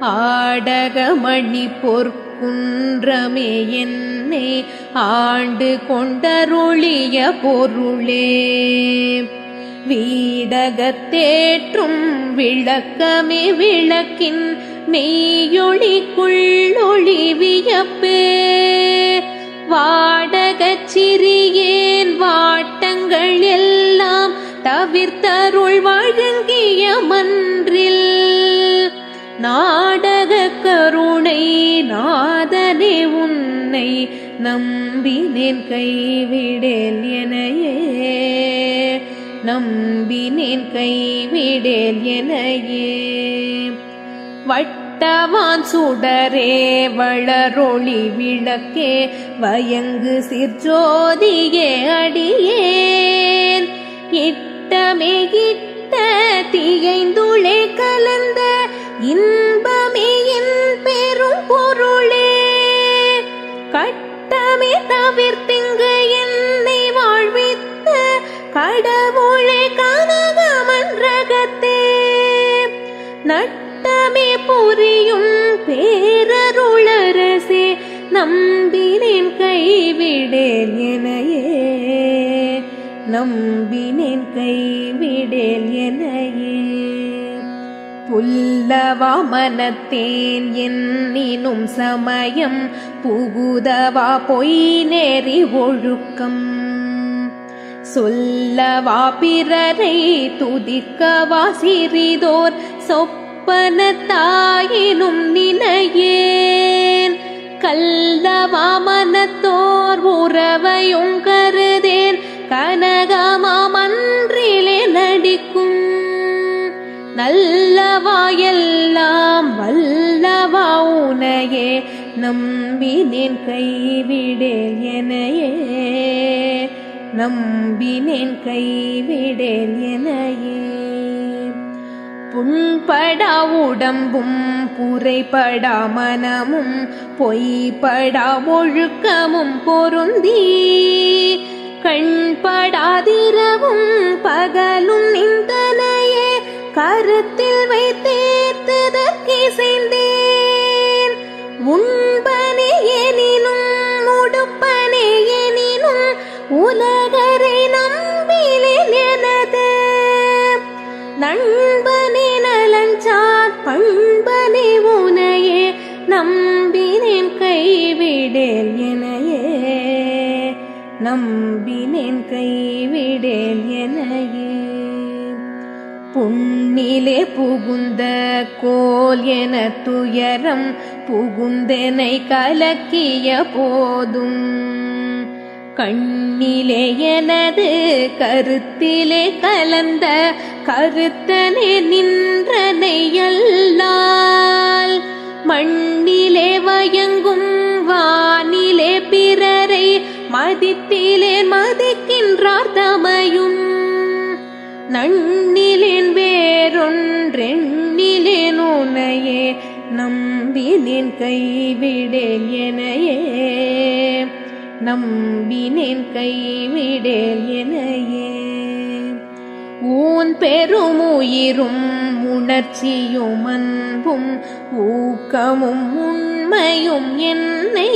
ஆடகமணி பொற்குன்றமே என்னை ஆண்டு கொண்டருளிய பொருளே. வீடகத்தேற்றும் விளக்கமே விளக்கின் மெய்யொளிக்குள்ளொளி வியப்பே வாடகச் சிறியே நாதனே உன்னை நம்பினேன் கைவிடேல் எனையே. நம்பினேன் கைவிடேல் எனையே. வட்டவான் சுடரே வளரொளி விளக்கே வயங்கு சிற்ஜோதியே அடியேன். இட்டமே இட்ட தீயைந்துளே கலந்த இன்பமே பொருளே கட்டமே தவிர்த்திங்கு என்னை வாழ்வித்த கடவுளே கனகமன்றகத்தே. நட்டமே புரியும் பேரருளரசே நம்பினேன் கைவிடேன் எனையே. நம்பினேன் கைவிடேல் எனையே. புல்லவா மனத்தேன் சமயம் புகுதவா பொய் நெறி ஒழுக்கம். சொல்லவா பிறரை துதிக்கவா சிறிதோர் சொப்பன தாயினும் நினையேன். கல்லவா மனத்தோர் உறவையும் கரு உனையே நம்பினேன் கைவிடேல் எனையே. நம்பினேன் கைவிடேல் எனையே. புண்படா உடம்பும் புரைப்படா மனமும் பொய்படா ஒழுக்கமும் பொருந்தி. கண்படாதிரவும் பகலும் நிந்தனையே கருத்தில் வைத்தேத்ததற்கிசைந்தேன் நண்பனே நலஞ்சார் பண்பனே உனையே நம்பினேன் கைவிடேல் எனையே. நம்பினேன் கைவிடேல் எனையே. புண்ணிலே புகுந்த கோல் என துயரம் புகுந்தனை கலக்கிய போதும். கண்ணிலே எனது கருத்திலே கலந்த கருத்தனே நின்றனையல்லால் மண்ணிலே வயங்கும் வானிலே பிறரை மதித்திலே மதிக்கின்றார் தமையும். நண்ணிலேன் வேறொன்றெண்ணிலேன் உனையே நம்பினேன் கைவிடேன் எனையே. நம்பினேன் கைவிடேல் எனையே. ஊன் பெருமுயிரும் உணர்ச்சியும் அன்பும் ஊக்கமும் உண்மையும் என்னை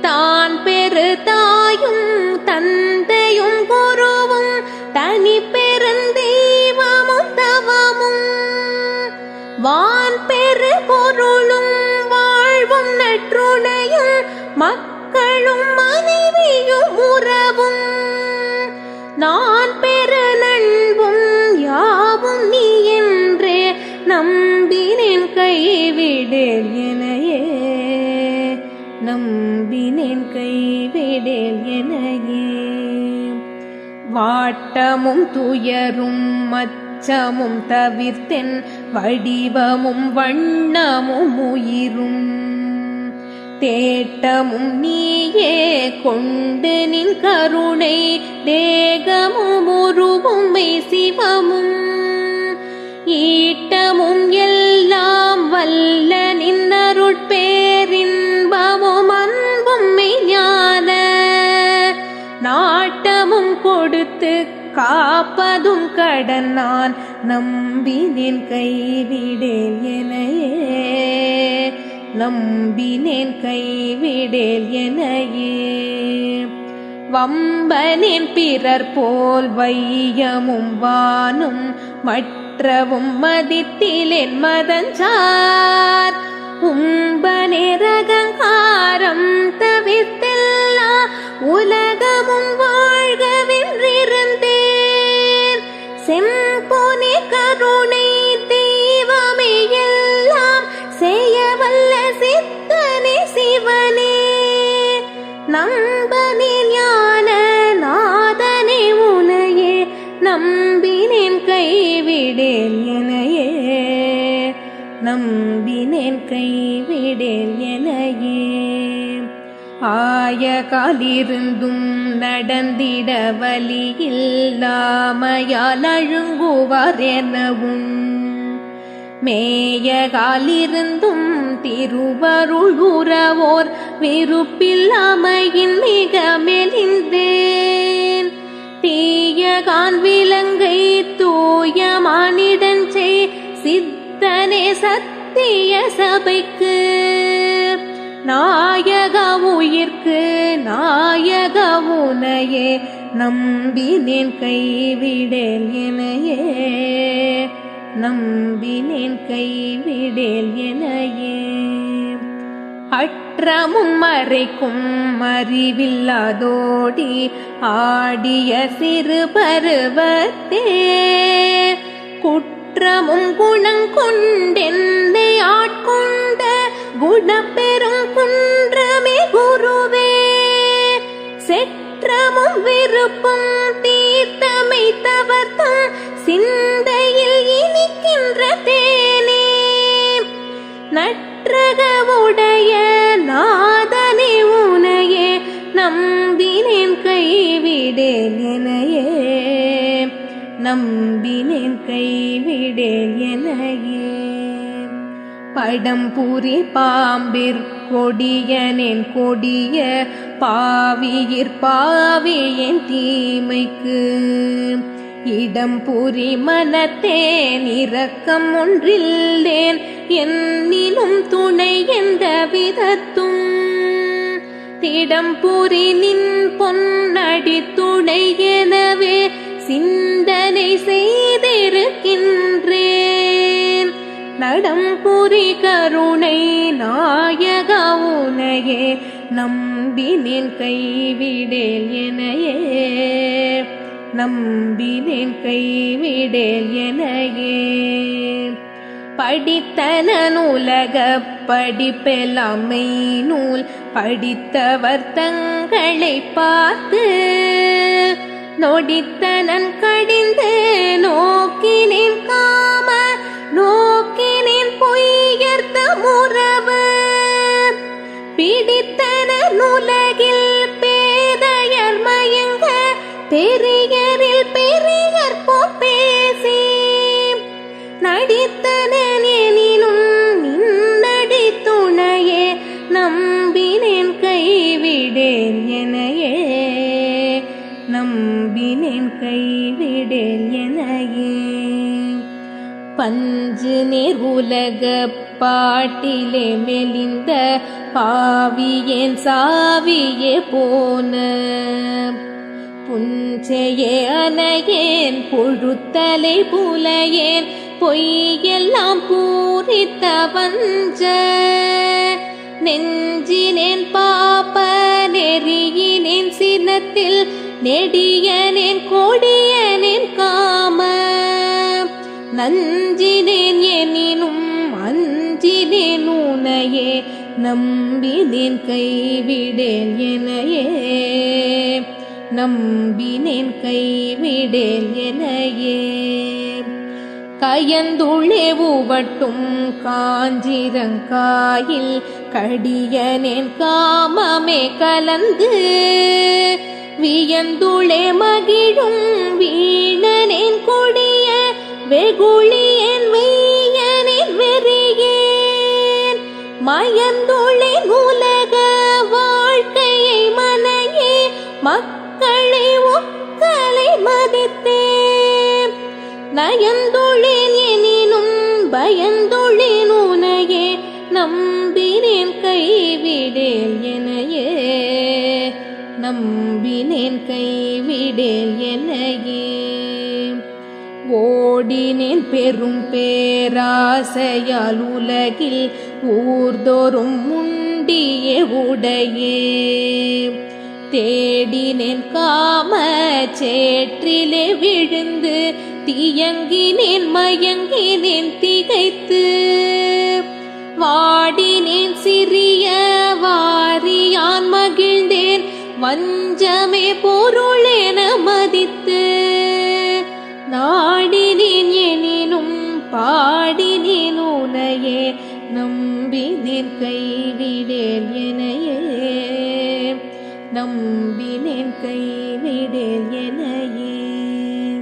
தான் பெரு தாயும் தந்தையும் கைவிடேல் எனையே. நம்பினேன் கைவிடேல் எனையே. வாட்டமும் துயரும் மச்சமும் தவிர்த்தென் வடிவமும் வண்ணமும் உயிரும். தேட்டமும் நீயே கொண்டு நின் கருணை தேகமும் உருவும் சிவமும். ஈட்டமும் எல்லாம் வல்ல நின்னருட்பேரின்பமும் அன்பும் மெய்ஞான. நாட்டமும் கொடுத்து காப்பதும் கடன் நான் நம்பினேன் கைவிடேல் எனையே. நம்பினேன் கைவிடேல் எனையே. வம்பனின் பிறர் போல் வையமும் வானும் மற்றவும் மதித்திலேன் மதஞ்சார். உம்பனிரகங்காரம் தவிர்த்தெல்லா உலகமும் வாழ்கவென்றிருந்தேன். செம்பொனி கருணை தெய்வமே எல்லாம் செய்ய வல்ல சித்தனே சிவனே. நம்பனே ஞான நாதனே உனையே நம்பி கைவிடேல் எனையே. நம்பினேன் கைவிடேல் எனையே. ஆய காலிருந்தும் நடந்திட வழியில்லாமையால் அழுங்குவார் எனவும். மேய காலிருந்தும் திருவருள் உறவோர் விருப்பில்லாமையின் மிக மெலிந்தே. தீய காண்விலங்கை தூய மானிடன் செய் சித்தனே சத்திய சபைக்கு. நாயக உயிர்க்கு நாயக உனையே நம்பினேன் கைவிடேல் எனையே. நம்பினேன் கைவிடேல் எனையே. அற்றமும் மறைக்கும் அறிவில்லாதோடி ஆடிய சிறு பருவத்தே குற்றமும் குணங்கொண்டென்னை ஆட்கொண்ட குணப்பெரும் குன்றமே குருவே. செற்றமும் விருப்பும் தீர்த்தமை தவத்தும் நம்பினேன் கைவிடேல் எனையே. நம்பினேன் கைவிடேல் எனையே. படம் புரி பாம்பிற் கொடியனேன் கொடிய பாவியிற் பாவியின் தீமைக்கு. இடம் புரி மனத்தேன் இரக்கம் ஒன்றில்லேன். என்னிலும் துணை எந்த விதத்தும் திடம் புரி நின் பொன்னடி துணை எனவே சிந்தனை செய்திருக்கின்றேன். நடம் புரி கருணை நாயக உனையே நம்பினேன் கைவிடேல் எனையே. நம்பினேன் கைவிடேல் எனையே. படித்தன நூலக படிப்பெல்லாமை நூல் படித்தவர் தங்களை பார்த்து நொடித்தனன் கடிந்து நோக்கி நேர் உலக பாட்டிலே மெலிந்த பாவியேன் சாவியே போன புஞ்சையே அனையேன் பொழுத்தலை புலையேன் பொய்யெல்லாம் பூரித்த வஞ்ச நெஞ்சினேன் பாப்ப நெறியினேன் சினத்தில் நெடியனேன் கொடியனேன் காம நஞ்சினேன் எனினும் அஞ்சினேன் உனையே நம்பினேன் கைவிடேன் எனையே. நம்பினேன் கைவிடேல் எனையே. கயந்துள்ளே உவட்டும் காஞ்சிரங்காயில் கடியனேன் காமமே கலந்து வியந்துளே மகிழும் வீணனேன் கொடி வெகுளியன் மெய்யனின் வெறியேன். மயந்துளின் உலக வாழ்க்கையை மனையே மக்களை ஒக்கலை மதித்தேன். நயந்துளின் எனினும் பயந்துளின் உனையே நம்பினேன் கைவிடேல் எனையே. நம்பினேன் கைவிடேல் எனையே. ஓடினேன் பெரும் பேராசையால் உலகில் ஊர்தோறும் முண்டிய உடையே. தேடினேன் காம சேற்றிலே விழுந்து தியங்கினேன் மயங்கினேன் திகைத்து. வாடினேன் சிறிய வாரியான் மகிழ்ந்தேன். வஞ்சமே பொருளென மதித்து பாடினேன் உனையே நம்பினேன் கைவிடேன் எனையே. நம்பினேன் கைவிடேன் எனையே.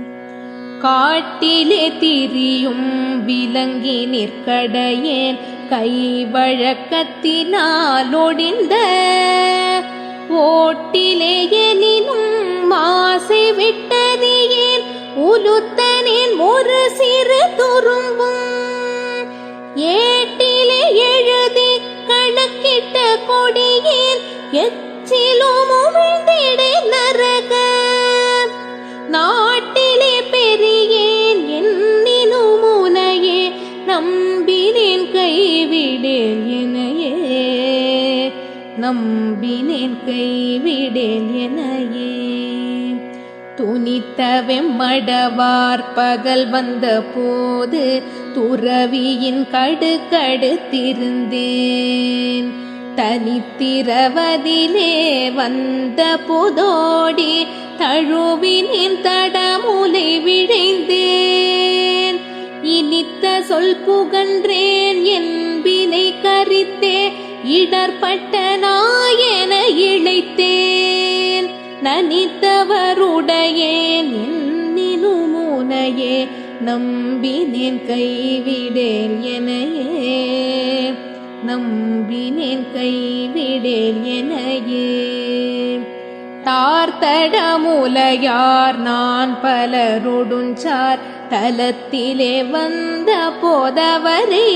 காட்டிலே திரியும் விலங்கி நிற்கடையேன் கைவழக்கத்தினால் ஒடிந்த. ஓட்டிலே எனினும் மாசை விட்டறியேன் உலுத்தனேன் ஒரு சிறு துரும்பும் ஏட்டிலே எழுதி கணக்கிட்ட கொடியேன் எச்சிலும் உமிழ்ந்திட நரக. நாட்டிலே பெரியேன் என்னினும் உனையே நம்பினேன் கைவிடேன் எனையே நம்பினேன் கைவிடேல் எனையே துணித்த வெம்மடவார் பகல் வந்த போது துறவியின் கடுக்கடுத்திருந்தேன். தனித்திரவதிலே வந்த புதோடி தழுவினின் தடமுலை விழைந்தேன். இனித்த சொல் புகன்றேன் என்பினை கரித்தே இடர்பட்ட நாயன இழைத்தேன் நனித்தவருடையே என்னினும் உனையே நம்பினேன் கைவிடேன் எனையே. நம்பினேன் கைவிடேன் எனையே. தார்த்தடமுலையார் நான் பலருடுஞ்சார் தலத்திலே வந்த போதவரே.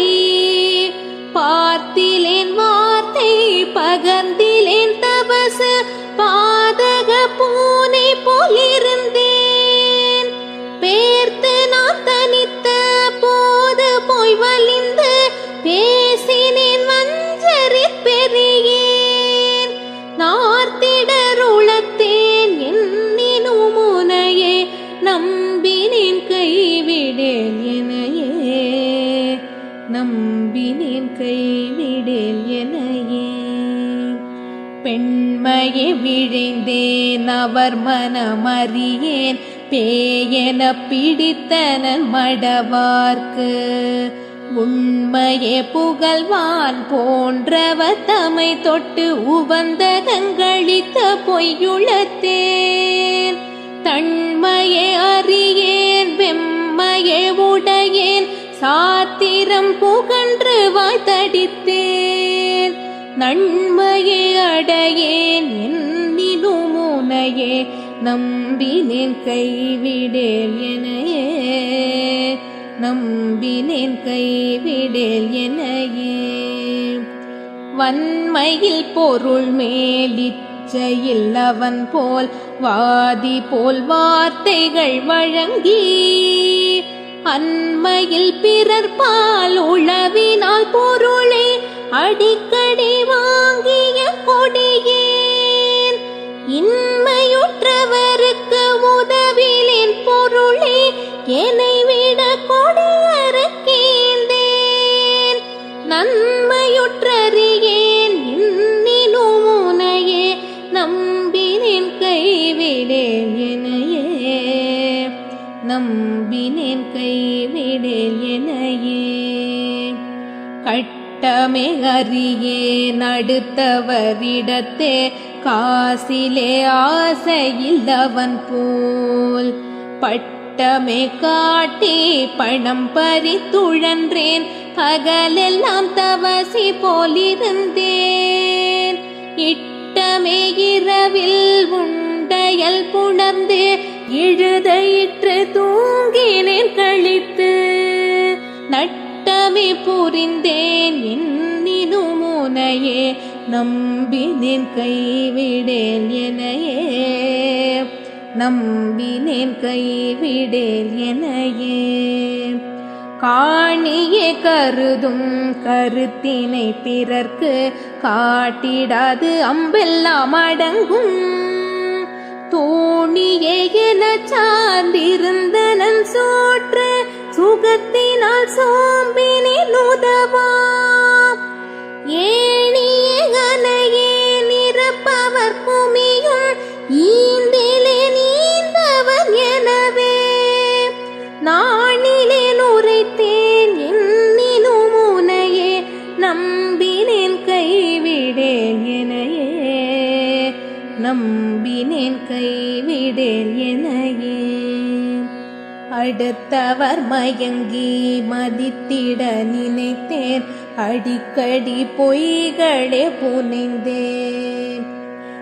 பார்த்திலேன் வார்த்தை பகர்ந்தி பூனை போலிருந்தேன் பேர்த்து நான் தனித்த போது போய் வலிந்து பேசினேன் வஞ்சரி பெரியேன். நார்த்திடர் உளத்தேன் என்னினும் முனையே நம்பினேன் கைவிடேன் எனையே நம்பினேன் கைவிடேல் எனையே பெண் உண்மையை விழிந்தேன் அவர் மனமறியேன். பேயென பிடித்தனன் மடவார்க்கு. உண்மையே புகழ்வான் போன்றவர் தமை தொட்டு உவந்தகங்களித்த பொய்யுளத்தேன். தன்மையே அறியேன் வெம்மையே உடையேன். சாத்திரம் புகன்று வாய்த்தடித்தேன் நன்மையே அடையேன் என்னினும் உனையே நம்பினேன் கைவிடேல் எனையே நம்பினேன் கைவிடேல் எனையே வன்மையில் பொருள் மேலிச்சையில் அவன் போல் வாதி போல் வார்த்தைகள் வழங்கி அண்மையில் பிறர் பால் உளவினால் பொருளே அடிக்கடி வாங்கிய கொடியேன். இன்மையுற்றவருக்கு உதவிலின் பொருளே என்னை விட கொடியறக்கேந்தேன் நன்மையுற்றறியேன் இன்னினும் உனையே நம்பினேன் கைவிடேன் எனையே நம்பினேன் கைவிடேன் எனையே கட் கட்டமே அறியே நடுத்தவரிடத்தே காசிலே ஆசையில்லவன் போல் பட்டமே காட்டி பணம் பறித்துழன்றேன். பகலெல்லாம் தவசி போலிருந்தேன். இட்டமே இரவில் உண்டையல் புணர்ந்து இழுதையிற்று தூங்கினேன். கழித்து நட்டமே புரிந்தேன் என்னினும் உனையே நம்பினேன் கைவிடேல் எனையே நம்பினேன் கைவிடேல் எனையே காணியே கருதும் கருத்தினை பிறர்க்கு காட்டிடாது அம்பெல்லாம் அடங்கும். தோணியே என சார்ந்திருந்தனன் சோற்ற சுகத்தினால் சோம்பினின் உதவா ஏணியகலையே நிரப்பவர் குமியும் ஈந்திலே நீந்தவர் எனவே. நாணிலே உரைத்தேன் என்னிலும் உனையே நம்பினேன் கைவிடேன் எனையே நம்பினேன் அடுத்தவர் மயங்கி மதித்திட நினைத்தேன். அடிக்கடி பொய்களே புனைந்தேன்.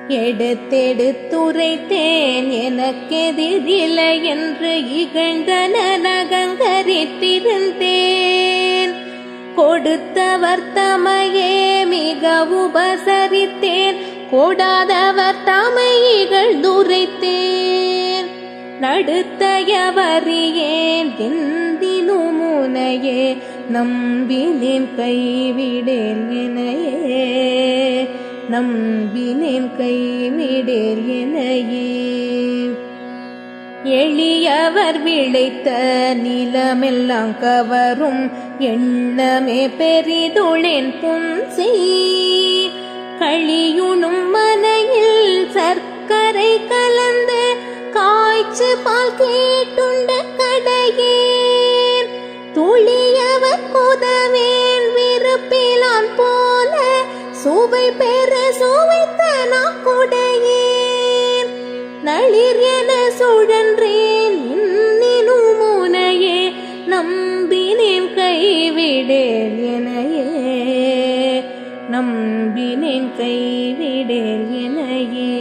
எடுத்தெடுத்துரைத்தேன் எனக்கெதிரில்லை என்று இகழ்ந்தன நகங்கரித்திருந்தேன். கொடுத்தவர் தமையே மிக உபசரித்தேன். கொடாதவர் தமையிகள் துரைத்தேன் நடுத்தையவறியேன் எந்தினும் முனையே நம்பினேன் கைவிடேன் எனையே. நம்பினேன் கைவிடேல் எனையே. எளியவர் விளைத்த நிலமெல்லாம் கவரும் எண்ணமே பெரிதுளேன் புன்சி கழியுணும் மனையில் சர்க்கரை கலந்து காய்ச்சு பால் கேட்டுண்ட கடையேன் துளியவர் குதவேன் விருப்பிலான் போல சுவை பெற சுவைத்த நாக்குடையேன் நளிர் என சுழன்றேன் இன்னினும் முனையே. நம்பினேன் கைவிடேன் எனையே. நம்பினேன் கைவிடேன் எனையே.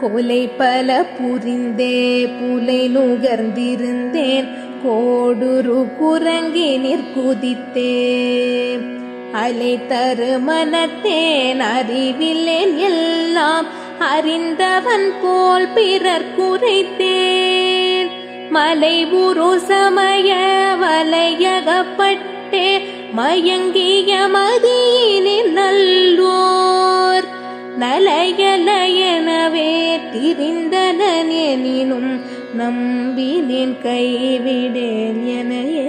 கொலை பல புரிந்தே புலை நுகர்ந்திருந்தேன். கோடுரு குரங்கி நிற்குதித்தே. அலை தரு மனத்தேன் அறிவில்லேன் எல்லாம். அறிந்தவன் போல் பிறர் குறைத்தேன். மலை உரு சமய வலையகப்பட்டே. மயங்கிய மதியினில் நல்லோ நலையலையனவே திரிந்தனன் எனினும் நம்பினேன் கைவிடேல் எனையே.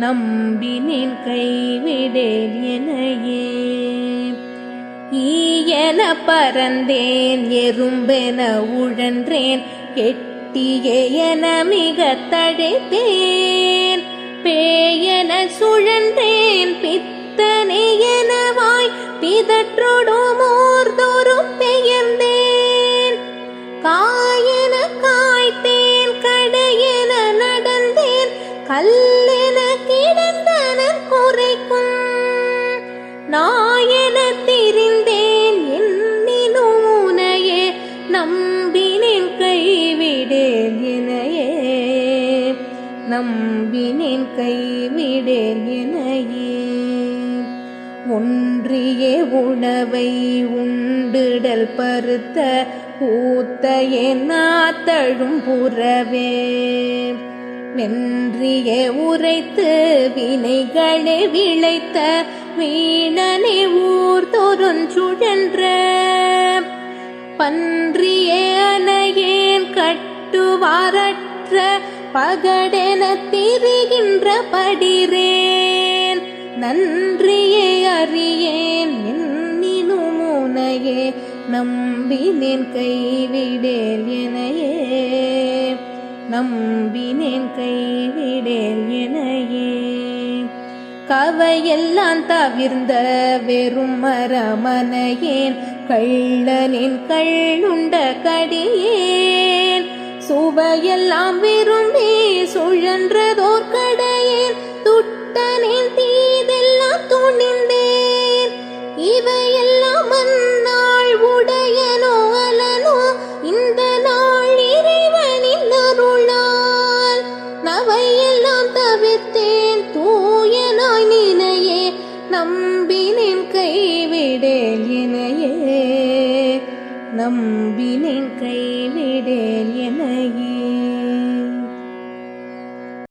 நம்பினேன் கைவிடேல் எனையே. ஈயன பறந்தேன் எறும்பென உழன்றேன் எட்டியே என மிக தடைத்தேன் பேயன சுழன்றேன் பித்தனை என பிதற்றொடும்? ஒன்றியே உணவை உண்டிடல் பருத்த ஊத்தையே நாத்தழும் புறவே. வென்றியே உரைத்து வினைகளே விளைத்த வீணனை ஊர் தொருஞ்சுழன்ற பன்றியே அணையேன் கட்டுவாரற்ற பகடென திரிகின்ற படி நன்றியே அறியேன் என்னினும் உனையே நம்பினேன் கைவிடேல் எனையே. நம்பினேன் கைவிடேல் எனையே. கவையெல்லாம் தவிர்ந்த வெறும் மரமனையேன் கள்ளனின் கள்ளுண்ட கடியேன். சுவையெல்லாம் விரும்பி சுழன்றதோர் கைவிடேல் இனையே நம்பினேன் கைவிடேல்